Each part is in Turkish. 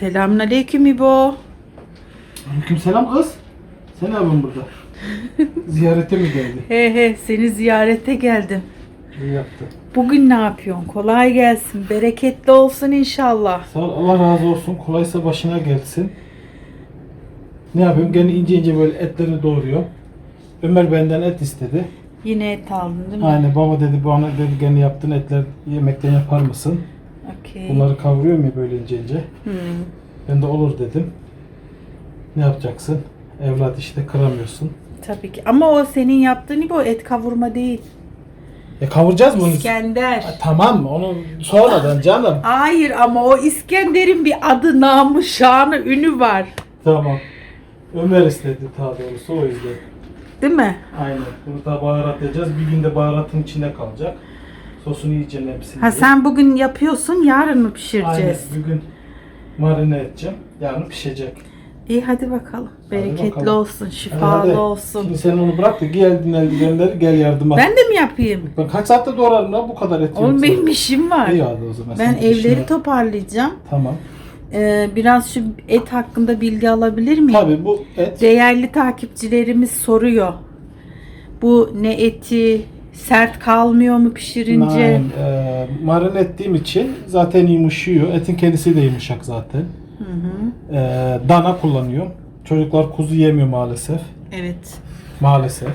Selamünaleyküm İbo. Aleykümselam kız. Sen ne yapıyorsun burada? Ziyarete mi geldin? He he seni ziyarete geldim. İyi yaptın. Bugün ne yapıyorsun? Kolay gelsin. Bereketli olsun inşallah. Sağ ol, Allah razı olsun. Kolaysa başına gelsin. Ne yapıyorum? Gene ince ince böyle etleri doğruyor. Ömer benden et istedi. Yine et aldın değil mi? Aynen baba dedi bana dedi gene yaptığın etler yemekten yapar mısın? Okey. Bunları kavuruyorum ya böyle ince ince. Hmm. Ben de olur dedim. Ne yapacaksın? Evlat işte kıramıyorsun. Tabii ki. Ama o senin yaptığın İbo et kavurma değil. Ya kavuracağız bunu. İskender. Ha, tamam onu sonradan canım. Hayır ama o İskender'in bir adı, namı, şanı, ünü var. Tamam. Ömer istedi daha doğrusu o yüzden. Değil mi? Aynen. Bunu da baharatlayacağız. Bir gün de baharatın içinde kalacak. Sosunu iyice hepsini. Ha sen bugün yapıyorsun, yarın mı Aynen. pişireceğiz? Bugün marine edeceğim. Yarın pişecek. İyi hadi bakalım. Bereketli bakalım. olsun, şifalı hadi. olsun. Şimdi sen onu bırak da geldin eldivenleri gel yardıma. Ben de mi yapayım? Ben kaç saatte doğrarım lan bu kadar et Oğlum benim işim var. İyi hadi o zaman. Ben evleri var. toparlayacağım. Tamam. Ee, biraz şu et hakkında bilgi alabilir miyim? Tabii bu et Değerli takipçilerimiz soruyor. Bu ne eti sert kalmıyor mu pişirince? Aynen, e, marine ettiğim için zaten yumuşuyor. Etin kendisi de yumuşak zaten. Hı hı. E, dana kullanıyorum. Çocuklar kuzu yemiyor maalesef. Evet. Maalesef.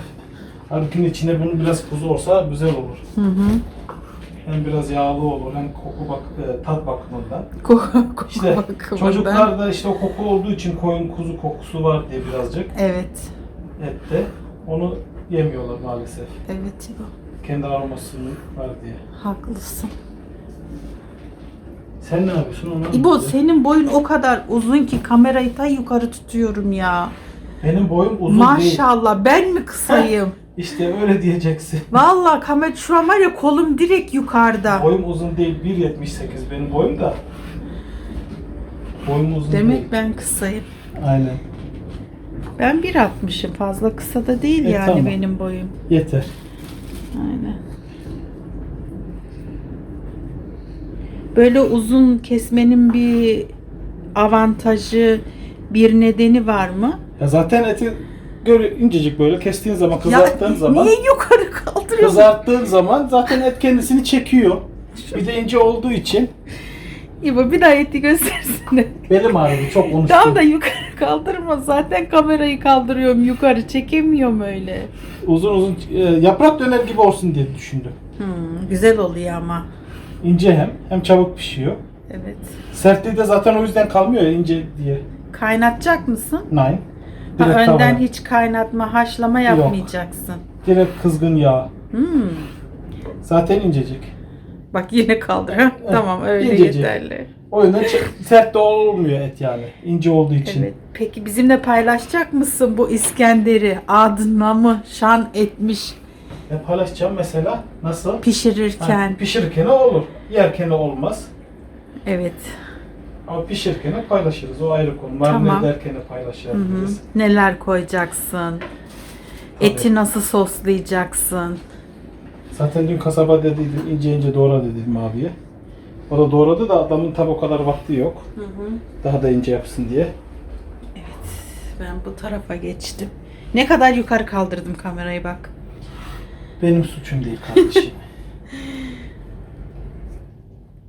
Halbuki içinde bunun biraz kuzu olsa güzel olur. Hı hı. Hem biraz yağlı olur hem koku bak e, tat bakımından. Koku, koku İşte bakımından. çocuklar da işte o koku olduğu için koyun kuzu kokusu var diye birazcık Evet. ette. Onu yemiyorlar maalesef. Evet İbo. Kendi aroması var diye. Haklısın. Sen ne yapıyorsun onu İbo anlat. senin boyun o kadar uzun ki kamerayı ta yukarı tutuyorum ya. Benim boyum uzun değil. Maşallah ben mi kısayım? İşte öyle diyeceksin. Vallahi kamera şu an var ya kolum direkt yukarıda. Boyum uzun değil. 1.78 benim boyum da. Boyum uzun Demek değil. ben kısayım. Aynen. Ben 1.60'ım. Fazla kısa da değil E, yani tamam. benim boyum. Yeter. Aynen. Böyle uzun kesmenin bir avantajı, bir nedeni var mı? Ya zaten eti göre incecik böyle kestiğin zaman kızarttığın ya, zaman Niye yukarı kaldırıyorsun? kızarttığın zaman zaten et kendisini çekiyor. Bir de ince olduğu için İbo bir daha eti göstersene. belim ağrıdı çok konuştum. Tamam da yukarı kaldırma. Zaten kamerayı kaldırıyorum yukarı. Çekemiyorum öyle. Uzun uzun e, yaprak döner gibi olsun diye düşündüm. Hmm, güzel oluyor ama. İnce hem hem çabuk pişiyor. Evet. Sertliği de zaten o yüzden kalmıyor ya ince diye. Kaynatacak mısın? Nine. Ha, Direkt önden tavaya. hiç kaynatma, haşlama yapmayacaksın. Direkt kızgın yağ. Hmm. Zaten incecik. Bak yine kaldır. ha? tamam öyle İncecik. yeterli. O yüzden sert de olmuyor et yani. İnce olduğu için. Evet. Peki bizimle paylaşacak mısın bu İskender'i? Adına mı şan etmiş Ben paylaşacağım mesela nasıl? pişirirken? Ha, pişirirken olur. Yerken olmaz. Evet. Ama pişirirken paylaşırız. O ayrı konu. Marine Tamam. ederken Hı hı. paylaşabiliriz. Neler koyacaksın? Tabii. Eti nasıl soslayacaksın? Zaten dün kasaba dediydim ince ince doğra dedim abiye. O da doğradı da adamın tabi o kadar vakti yok. Daha da ince yapsın diye. Ben bu tarafa geçtim. Ne kadar yukarı kaldırdım kamerayı bak. Benim suçum değil kardeşim.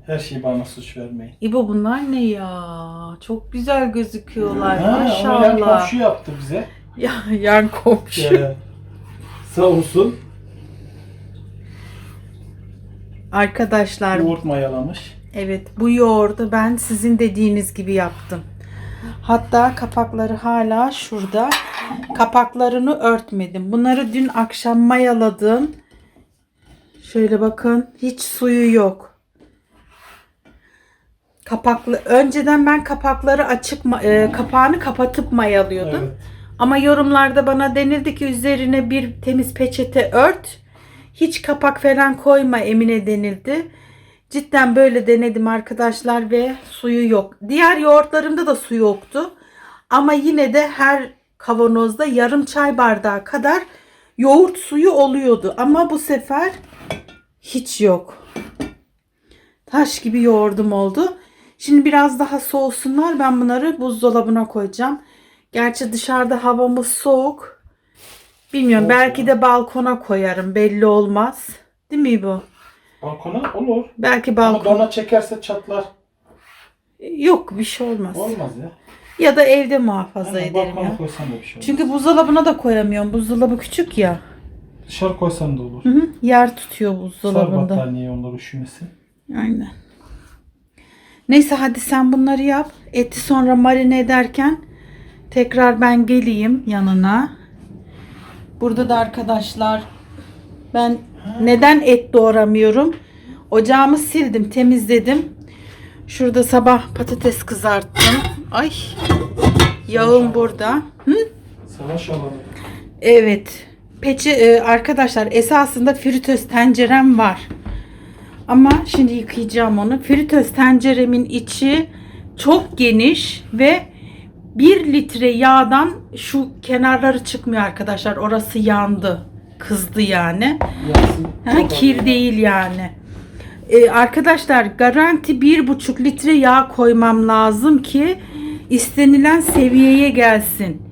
Her şeyi bana suç vermeyin. İbo bunlar ne ya? Çok güzel gözüküyorlar. Ha, onu yan Maşallah. komşu yaptı bize. Ya yan komşu. Ee, sağ olsun. Arkadaşlar Yoğurt mayalamış. Evet bu yoğurdu ben sizin dediğiniz gibi yaptım. Hatta kapakları hala şurada. Kapaklarını örtmedim. Bunları dün akşam mayaladım. Şöyle bakın hiç suyu yok. Kapaklı önceden ben kapakları açık e, kapağını kapatıp mayalıyordum. Evet. Ama yorumlarda bana denildi ki üzerine bir temiz peçete ört. Hiç kapak falan koyma Emine denildi. Cidden böyle denedim arkadaşlar ve suyu yok. Diğer yoğurtlarımda da su yoktu. Ama yine de her kavanozda yarım çay bardağı kadar yoğurt suyu oluyordu. Ama bu sefer hiç yok. Taş gibi yoğurdum oldu. Şimdi biraz daha soğusunlar. Ben bunları buzdolabına koyacağım. Gerçi dışarıda havamız soğuk. Bilmiyorum. Soğuk belki de balkona koyarım. Belli olmaz. Değil mi bu? Balkona olur. Belki Ama balkon. dona çekerse çatlar. Yok bir şey olmaz. Olmaz ya. Ya da evde muhafaza Aynen, ederim balkona ya. koysan da bir şey olmaz. Çünkü buzdolabına da koyamıyorum. Buzdolabı küçük ya. Dışarı koysan da olur. Hı hı, yer tutuyor Sar buzdolabında. battaniye onlar üşümesin. Aynen. Neyse hadi sen bunları yap. Eti sonra marine ederken tekrar ben geleyim yanına. Burada da arkadaşlar ben neden et doğramıyorum? Ocağımı sildim, temizledim. Şurada sabah patates kızarttım. Ay. Yağım burada. Hı? Savaş alanı. Evet. Peçe e, arkadaşlar esasında fritöz tencerem var. Ama şimdi yıkayacağım onu. Fritöz tenceremin içi çok geniş ve 1 litre yağdan şu kenarları çıkmıyor arkadaşlar. Orası yandı. Kızdı yani. Ha, kir değil yani. Ee, arkadaşlar garanti bir buçuk litre yağ koymam lazım ki istenilen seviyeye gelsin.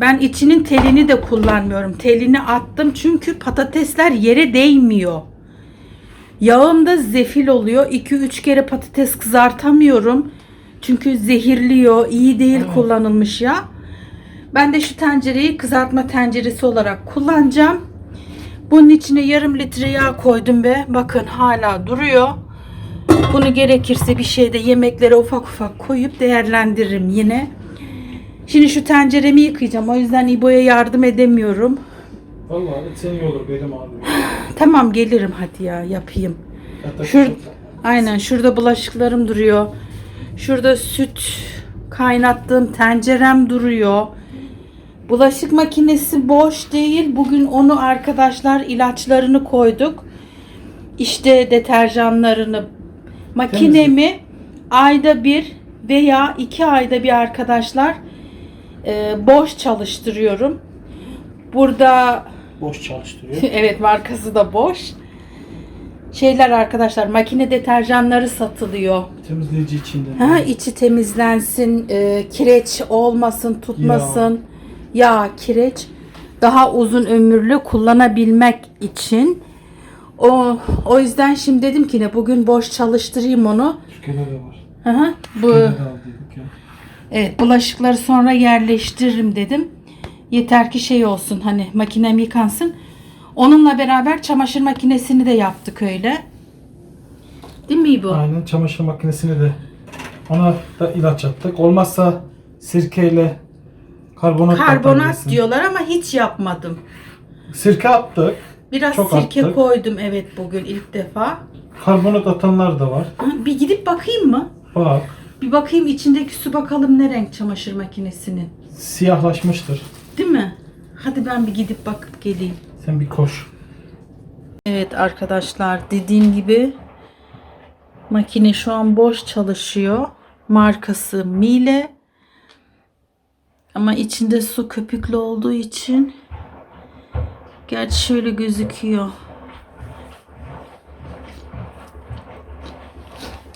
Ben içinin telini de kullanmıyorum. Telini attım çünkü patatesler yere değmiyor. Yağım da zefil oluyor. 2-3 kere patates kızartamıyorum. Çünkü zehirliyor. iyi değil Evet. kullanılmış yağ. Ben de şu tencereyi kızartma tenceresi olarak kullanacağım. Bunun içine yarım litre yağ koydum ve bakın hala duruyor. Bunu gerekirse bir şeyde yemeklere ufak ufak koyup değerlendiririm yine. Şimdi şu tenceremi yıkayacağım. O yüzden İbo'ya yardım edemiyorum. Vallahi sen iyi olur benim ağrıyor. Tamam gelirim hadi ya yapayım. Hatta Şur Aynen şurada bulaşıklarım duruyor. Şurada süt kaynattığım tencerem duruyor. Bulaşık makinesi boş değil. Bugün onu arkadaşlar ilaçlarını koyduk. İşte deterjanlarını. Makinemi ayda bir veya iki ayda bir arkadaşlar e, boş çalıştırıyorum. Burada boş çalıştırıyor. evet markası da boş. Şeyler arkadaşlar makine deterjanları satılıyor. Temizleyici içinde. Ha içi temizlensin, e, kireç olmasın, tutmasın. Yağ, kireç daha uzun ömürlü kullanabilmek için. O o yüzden şimdi dedim ki ne bugün boş çalıştırayım onu. Türkiye'de de var. Hı hı. Bu Türkiye'de de aldıydık ya. evet bulaşıkları sonra yerleştiririm dedim. Yeter ki şey olsun hani makinem yıkansın. Onunla beraber çamaşır makinesini de yaptık öyle. Değil mi bu? Aynen çamaşır makinesini de ona da ilaç attık. Olmazsa sirkeyle karbonat Karbonat diyorlar ama hiç yapmadım. Sirke attık. Biraz Çok sirke attık. koydum evet bugün ilk defa. Karbonat atanlar da var. Bir gidip bakayım mı? Bak Bir bakayım içindeki su bakalım ne renk çamaşır makinesinin. siyahlaşmıştır. Değil mi? Hadi ben bir gidip bakıp geleyim. Sen bir koş. Evet arkadaşlar dediğim gibi makine şu an boş çalışıyor. Markası Miele. Ama içinde su köpüklü olduğu için gerçi şöyle gözüküyor.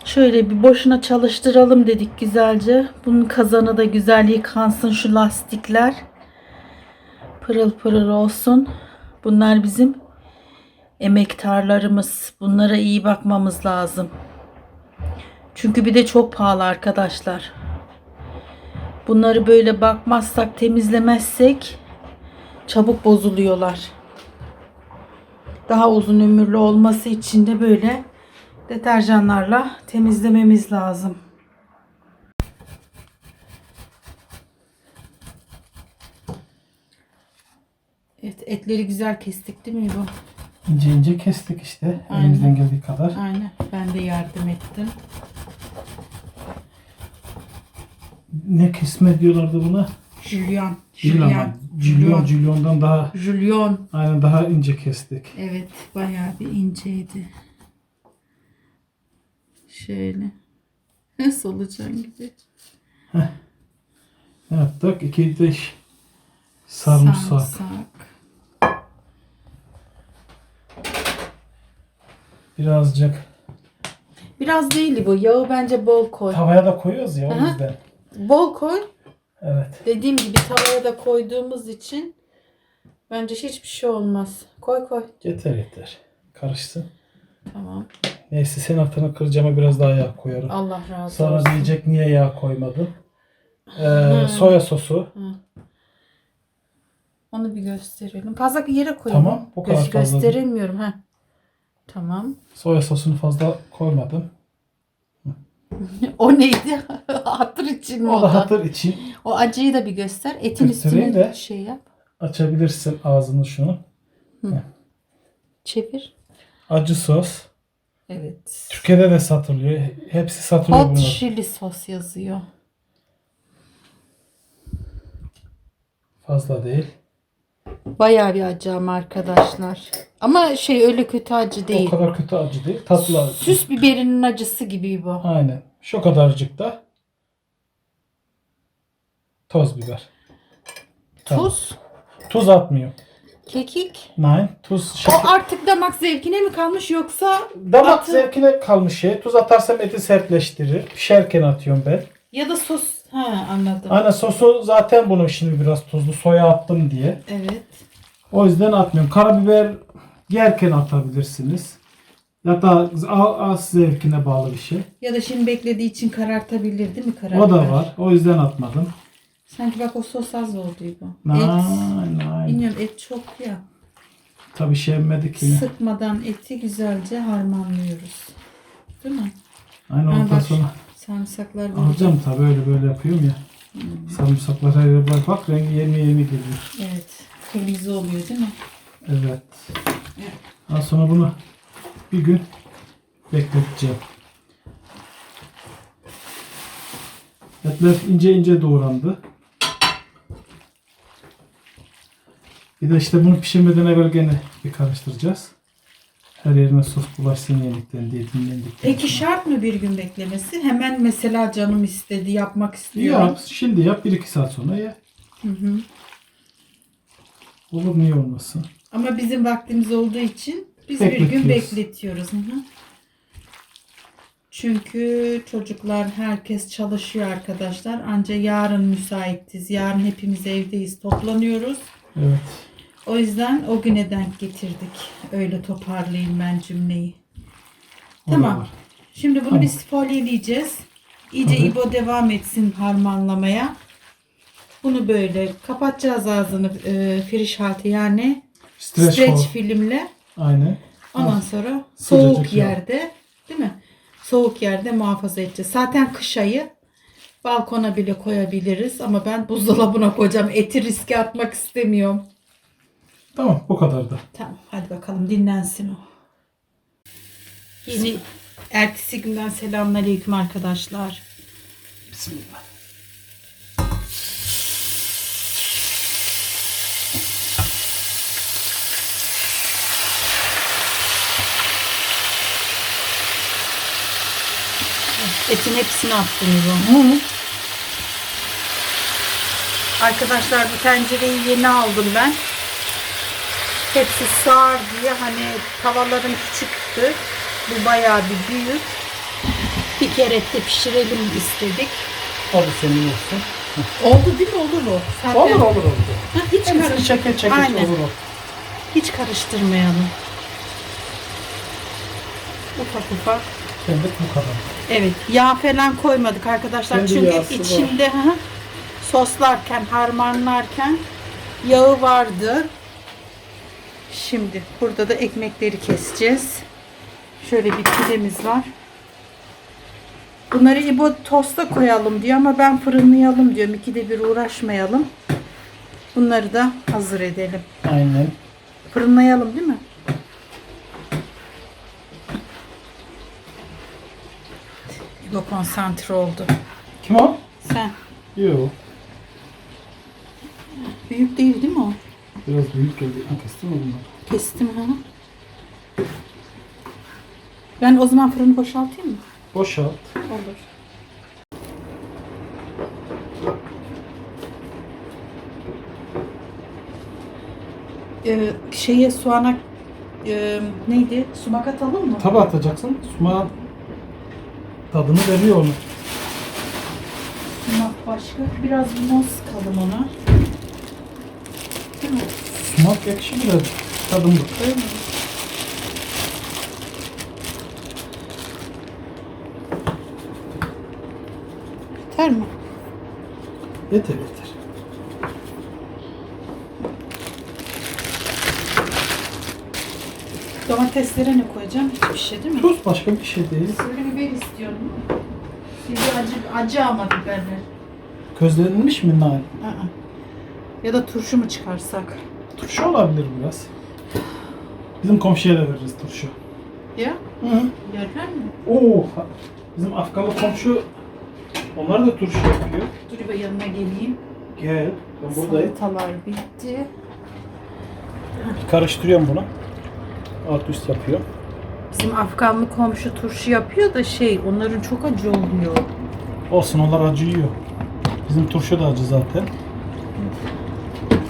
Şöyle bir boşuna çalıştıralım dedik güzelce. Bunun kazanı da güzel yıkansın şu lastikler. Pırıl pırıl olsun. Bunlar bizim emektarlarımız. Bunlara iyi bakmamız lazım. Çünkü bir de çok pahalı arkadaşlar. Bunları böyle bakmazsak, temizlemezsek çabuk bozuluyorlar. Daha uzun ömürlü olması için de böyle deterjanlarla temizlememiz lazım. Evet, etleri güzel kestik değil mi bu? İnce ince kestik işte. Aynen. Elimizden geldiği kadar. Aynen. Ben de yardım ettim. Ne kesme diyorlardı buna? Julien. Julyon. Julien. Julyon. Julyon'dan daha Julien. aynen daha ince kestik. Evet. Bayağı bir inceydi. Şöyle. Solucan gibi. Ne yaptık? İki diş sarımsak. Sarımsak. Birazcık Biraz değil bu. Yağı bence bol koy. Tavaya da koyuyoruz ya o Aha. yüzden. Bol koy. Evet. Dediğim gibi tavaya da koyduğumuz için bence hiçbir şey olmaz. Koy koy. Yeter yeter. Karışsın. Tamam. Neyse sen altını kıracağıma biraz daha yağ koyarım. Allah razı Sonra olsun. diyecek niye yağ koymadın? Ee, Hı. soya sosu. Onu bir gösterelim. Fazla yere koyalım. Tamam, bu kadar Göz- fazla. Gösteremiyorum ha. Tamam. Soya sosunu fazla koymadım. O neydi? Hatır için mi O o da hatır için O acıyı da bir göster. Etin üstüne de. şey yap. açabilirsin ağzını şunu. Çevir. Acı sos. Evet. Türkiye'de de satılıyor. Hepsi satılıyor Hot bunlar. chili sos yazıyor. Fazla değil. Bayağı bir acı arkadaşlar. Ama şey öyle kötü acı değil. O kadar kötü acı değil. Tatlı acı. Süs biberinin acısı gibi bu. Aynen. Şu kadarcık da toz biber. Tamam. Tuz, Tuz atmıyor. kekik. Nein. Tuz O şeker. artık damak zevkine mi kalmış yoksa Damak atı- zevkine kalmış şey. Tuz atarsam eti sertleştirir. Pişerken atıyorum ben. ya da sos. Ha anladım. Aynen sosu zaten bunun şimdi biraz tuzlu. Soya attım diye. Evet. O yüzden atmıyorum. Karabiber yerken atabilirsiniz. Ya da az, az zevkine bağlı bir şey. Ya da şimdi beklediği için karartabilir değil mi karabiber? O da var. O yüzden atmadım. Sanki bak o sos az oldu bu. Nein, Et. nein. Bilmiyorum et çok ya. Tabii şey emmedik yine. Sıkmadan eti güzelce harmanlıyoruz. Değil mi? Aynen ondan sonra Sarımsaklar böyle. alacağım tabii öyle böyle yapıyorum ya. Sarımsaklar her yere bak. Bak rengi yeni yeni geliyor. Evet. Kırmızı oluyor değil mi? Evet. Daha sonra bunu bir gün bekleteceğim. Etler ince ince doğrandı. Bir de işte bunu pişirmeden evvel gene bir karıştıracağız. Her yerine sos bulaşsın yedikten diye dinlendikten Peki sonra. şart mı bir gün beklemesi? Hemen mesela canım istedi, yapmak istiyorum. Yap, şimdi yap 1-2 saat sonra ye. Hı hı. Olur niye olmasın? Ama bizim vaktimiz olduğu için biz bir gün Bekletiyoruz. Hı hı. Çünkü çocuklar herkes çalışıyor arkadaşlar. Ancak yarın müsaitiz. Yarın hepimiz evdeyiz, toplanıyoruz. Evet. O yüzden o güne denk getirdik. Öyle toparlayayım ben cümleyi. Tamam. Şimdi bunu Tamam. biz folyeleyeceğiz. İyice Tabii. İbo devam etsin harmanlamaya. Bunu böyle kapatacağız ağzını e, friş halde yani Streç, streç filmle. Aynen. Ondan sonra sıcacık soğuk ya. yerde değil mi? Soğuk yerde muhafaza edeceğiz. Zaten kış ayı balkona bile koyabiliriz ama ben buzdolabına koyacağım. Eti riske atmak istemiyorum. Tamam bu kadar da. Tamam hadi bakalım dinlensin o. Yeni ertesi günden selamünaleyküm arkadaşlar. Bismillah. Etin hepsini attım İbo. Arkadaşlar bu tencereyi yeni aldım ben. Hepsi sığar diye hani tavalarım küçüktü. Bu bayağı bir büyük. Bir kere de pişirelim istedik. Hadi senin olsun. Oldu değil mi? Olur o. Zaten Olur olur olur. Ha, hiç, Hepsini karış- çeke çeke Aynen. olur o. hiç karıştırmayalım. Ufak ufak. Kendi bu kadar. Evet yağ falan koymadık arkadaşlar. Kendi Çünkü var. içinde hı, soslarken harmanlarken yağı vardı. Şimdi burada da ekmekleri keseceğiz. Şöyle bir pidemiz var. Bunları İbo tosta koyalım diyor ama ben fırınlayalım diyorum. İkide bir uğraşmayalım. Bunları da hazır edelim. Aynen. Fırınlayalım değil mi? İbo konsantre oldu. Kim o? Sen. Yok. Büyük değil değil mi o? Biraz büyük geldi. Ha, kestin mi bunları? Kestim ha. Ben o zaman fırını boşaltayım mı? Boşalt. Olur. Ee, şeye soğana e, neydi? Sumak atalım mı? Tabi atacaksın. Suma Tadını veriyor onu. Sumak başka. Biraz limon sıkalım ona. Değil mi? Sumak ekşi biraz. Tadımlık. Mi? Yeter mi? Yeter yeter. Domateslere ne koyacağım? Hiçbir şey değil mi? Tuz başka bir şey değil. Sivri biber istiyorum. Sivri acı, acı ama biberler. Közlenmiş mi nar? Aa. Ya da turşu mu çıkarsak? Turşu olabilir biraz. Bizim komşuya da veririz turşu. Ya? Hı. Yerler mi? Oo, bizim Afganlı komşu onlar da turşu yapıyor. Dur bir yanına geleyim. Gel. Ben buradayım. Salatalar bitti. Karıştırıyorum bunu. Alt üst yapıyor. Bizim Afganlı komşu turşu yapıyor da şey onların çok acı oluyor. Olsun onlar acı yiyor. Bizim turşu da acı zaten.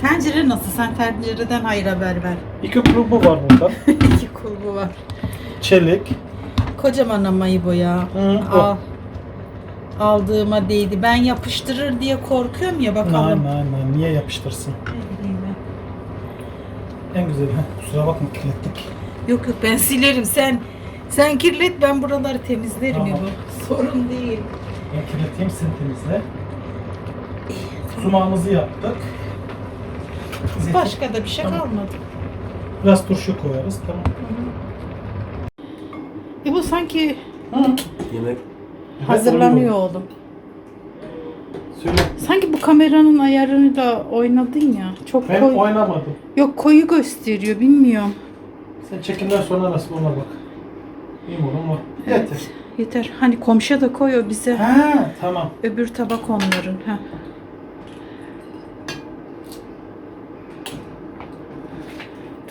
Tencere nasıl? Sen tencereden hayır haber ver. İki grubu var burada. İki kulbu var. Çelik. Kocaman ama İbo ya. Hı, o. Al. Aldığıma değdi. Ben yapıştırır diye korkuyorum ya Nein, bakalım. nein, nein. Niye yapıştırsın? Ne bileyim ben. En güzeli. Kusura bakma kirlettik. Yok yok ben silerim. Sen sen kirlet ben buraları temizlerim Tamam. İbo. Sorun değil. Ben kirleteyim sen temizle. Sumağımızı yaptık. Zeytin- Başka da bir şey Tamam. kalmadı. Biraz turşu koyarız. Tamam. İbo sanki Hı. Yemek hazırlanıyor oğlum. Söyle. Sanki bu kameranın ayarını da oynadın ya. Çok Ben koy- oynamadım. Yok koyu gösteriyor bilmiyorum. Sen çekimden sonra nasıl ona bak. İyi mi oğlum o? Yeter. Yeter. Hani komşuya da koy o bize. Ha tamam. Öbür tabak onların. Ha.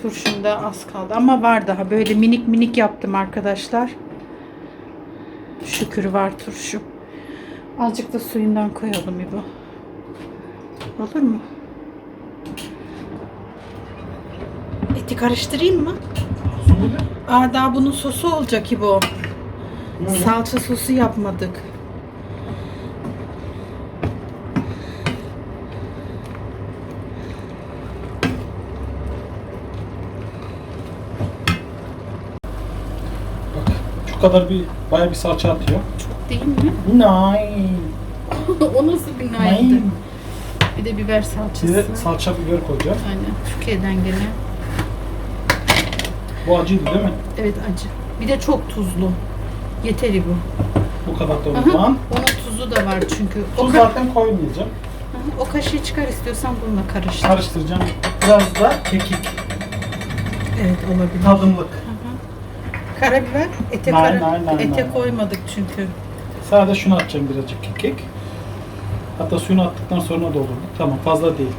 Turşunda az kaldı ama var daha. Böyle minik minik yaptım arkadaşlar. Şükür var turşu. Azıcık da suyundan koyalım İbo. Olur mu? Eti karıştırayım mı? Aa daha bunun sosu olacak İbo. Salça sosu yapmadık. Kadar bir bayağı bir salça atıyor. Çok değil mi? Nein. o nasıl bir naydı? Nein. Bir de biber salçası. Size salça biber koyacağım. Aynen. Türkiye'den gene. Bu acıydı değil mi? Evet acı. Bir de çok tuzlu. Yeteri bu. Bu kadar da o Aha, zaman. Onun tuzu da var çünkü. O, Tuz ka- zaten koymayacağım. Aha, o kaşığı çıkar istiyorsan bununla karıştır. Karıştıracağım. Biraz da kekik. Evet olabilir. Tadımlık. Karabiber. Ete, kara- nein, nein, ete nein. koymadık çünkü. Sadece şunu atacağım birazcık kekik. Hatta suyunu attıktan sonra doldurduk. Tamam fazla değil.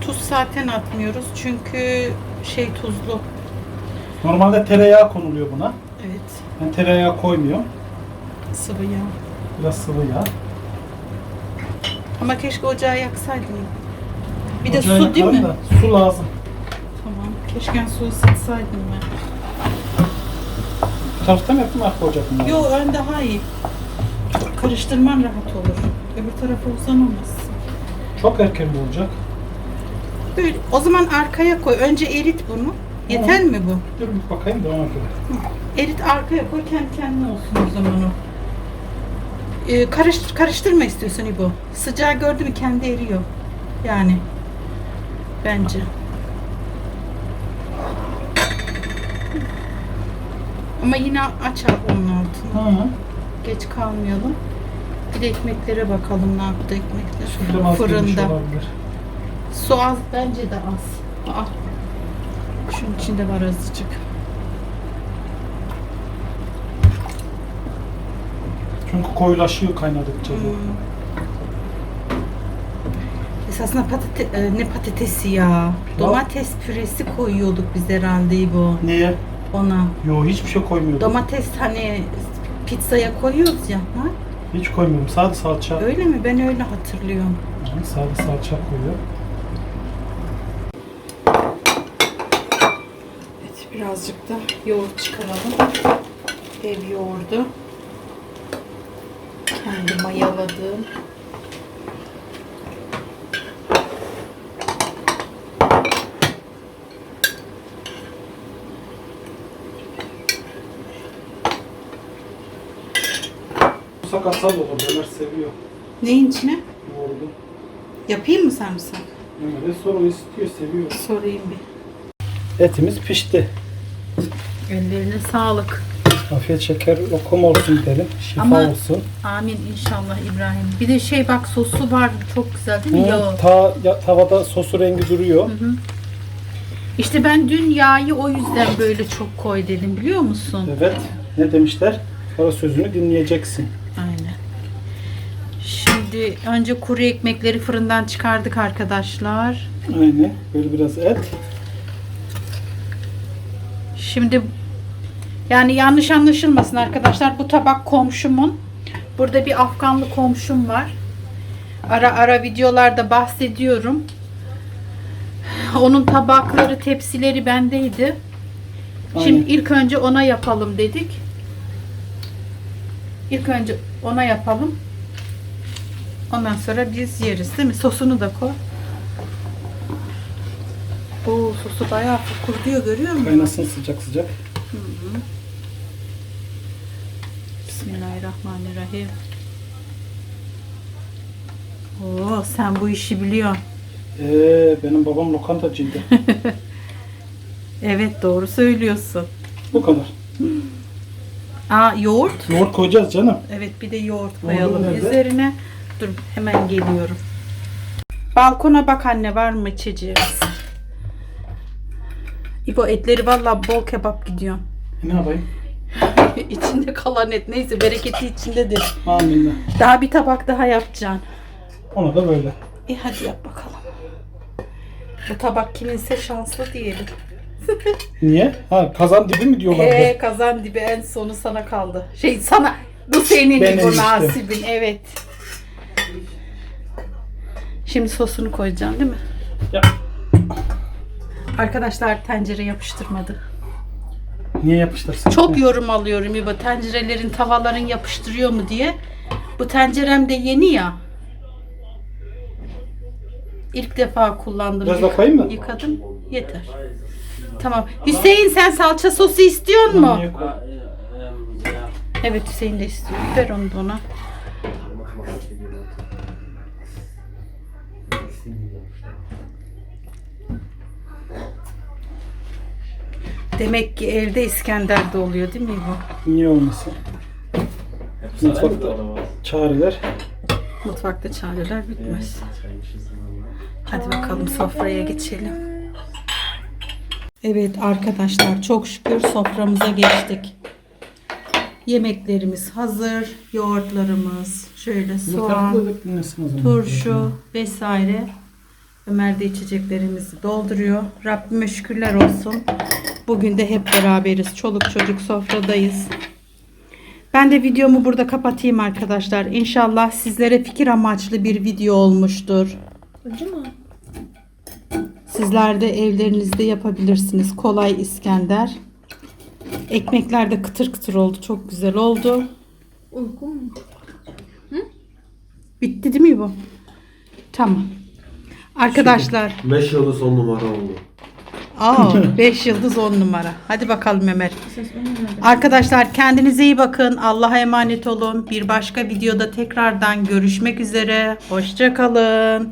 Tuz zaten atmıyoruz çünkü şey tuzlu. Normalde tereyağı konuluyor buna. Evet. Ben tereyağı koymuyorum. Sıvı yağ. Biraz sıvı yağ. Ama keşke ocağı yaksaydın. Bir de Ocağı su değil mi? da Su lazım. Keşke su ısıtsaydım ben. Bu taraftan mı yaptım arka ocaktan mı? Yo ön daha iyi. Karıştırman rahat olur. Öbür tarafa uzanamazsın. Çok erken mi olacak? Böyle, o zaman arkaya koy. Önce erit bunu. Yeter mi bu? Dur bir bakayım da ona göre. Erit arkaya koy kendi kendine olsun o zaman o. Ee, karıştır, karıştırma istiyorsun İbo. Sıcağı gördü mü kendi eriyor. Yani. Bence. Ama yine aç onun altını. Hı. Geç kalmayalım. Bir de ekmeklere bakalım ne yaptı ekmekler. Az girmiş Fırında. olabilir. Su az bence de az. Aa. Şunun içinde var azıcık. Çünkü koyulaşıyor kaynadıkça bu. Hmm. Esasında patate, e, ne patatesi ya. Domates püresi koyuyorduk biz herhalde bu Niye? Ona. Yo hiçbir şey koymuyorum. Domates hani pizzaya koyuyoruz ya. Ha? Hiç koymuyorum. Sadece salça. Öyle mi? Ben öyle hatırlıyorum. Hı, Sadece salça koyuyor. Evet, biraz Birazcık da yoğurt çıkaralım. Ev yoğurdu. Kendi mayaladığım. Sakatsal olur. Ömer seviyor. Neyin içine? Yoğurdu. Yapayım mı sarımsak? Ömer'e soru istiyor, seviyor. Sorayım bir. Etimiz pişti. Ellerine sağlık. Afiyet şeker lokum olsun derim. Şifa Ama- olsun. Amin inşallah İbrahim. Bir de şey bak sosu var. Çok güzel değil mi? Hı, Yağı. ta, ya, tavada sosu rengi duruyor. İşte ben dün yağı o yüzden böyle çok koy dedim biliyor musun? Evet. Ne demişler? Sonra sözünü dinleyeceksin. Şimdi önce kuru ekmekleri fırından çıkardık arkadaşlar. Aynen. Böyle biraz et. Şimdi yani yanlış anlaşılmasın arkadaşlar. Bu tabak komşumun. Burada bir Afganlı komşum var. Ara ara videolarda bahsediyorum. Onun tabakları, tepsileri bendeydi. Şimdi Aynen. ilk önce ona yapalım dedik. İlk önce ona yapalım. Ondan sonra biz yeriz değil mi? Sosunu da koy. Oo, sosu bayağı fokurduyor görüyor musun? Kaynasın sıcak sıcak. Bismillahirrahmanirrahim. Oo, sen bu işi biliyorsun. Ee, benim babam lokantacıydı. Evet doğru söylüyorsun. Bu kadar. Aa yoğurt. Yoğurt koyacağız canım. Evet bir de yoğurt Yoğurdu koyalım nerede? üzerine. Dur hemen geliyorum. Balkona bak anne var mı içeceğimiz? İbo etleri vallahi bol kebap gidiyor. E, ne yapayım? içinde kalan et neyse bereketi içindedir. Amin. Daha bir tabak daha yapacaksın. Ona da böyle. E hadi yap bakalım. Bu tabak kiminse şanslı diyelim. Niye? Ha kazan dibi mi diyorlar? Ee, kazan dibi en sonu sana kaldı. Şey sana bu senin Benim bu işte. nasibin evet. Şimdi sosunu koyacaksın değil mi? Ya. Arkadaşlar tencere yapıştırmadı. Niye yapıştırsın? Çok yorum alıyorum İbo tencerelerin tavaların yapıştırıyor mu diye. Bu tencerem de yeni ya. İlk defa kullandım. Biraz koyayım mı? Yıkadım. Yeter. Tamam. Hüseyin sen salça sosu istiyor mu? Niye koy- Evet Hüseyin de istiyor. Ver onu da ona. Demek ki evde İskender de oluyor değil mi bu? Niye olmasın? Mutfakta çareler. Mutfakta çareler bitmez. Hadi bakalım sofraya geçelim. Evet arkadaşlar çok şükür soframıza geçtik. Yemeklerimiz hazır. Yoğurtlarımız, şöyle soğan, turşu vesaire. Ömer de içeceklerimizi dolduruyor. Rabbime şükürler olsun. Bugün de hep beraberiz. Çoluk çocuk sofradayız. Ben de videomu burada kapatayım arkadaşlar. İnşallah sizlere fikir amaçlı bir video olmuştur. Sizler de evlerinizde yapabilirsiniz. Kolay İskender. Ekmekler de kıtır kıtır oldu. Çok güzel oldu. Uygun mu? Bitti değil mi bu? Tamam. Arkadaşlar. 5 yıldız 10 numara oldu. Aa 5 yıldız 10 numara. Hadi bakalım Ömer. Arkadaşlar kendinize iyi bakın. Allah'a emanet olun. Bir başka videoda tekrardan görüşmek üzere. Hoşça kalın.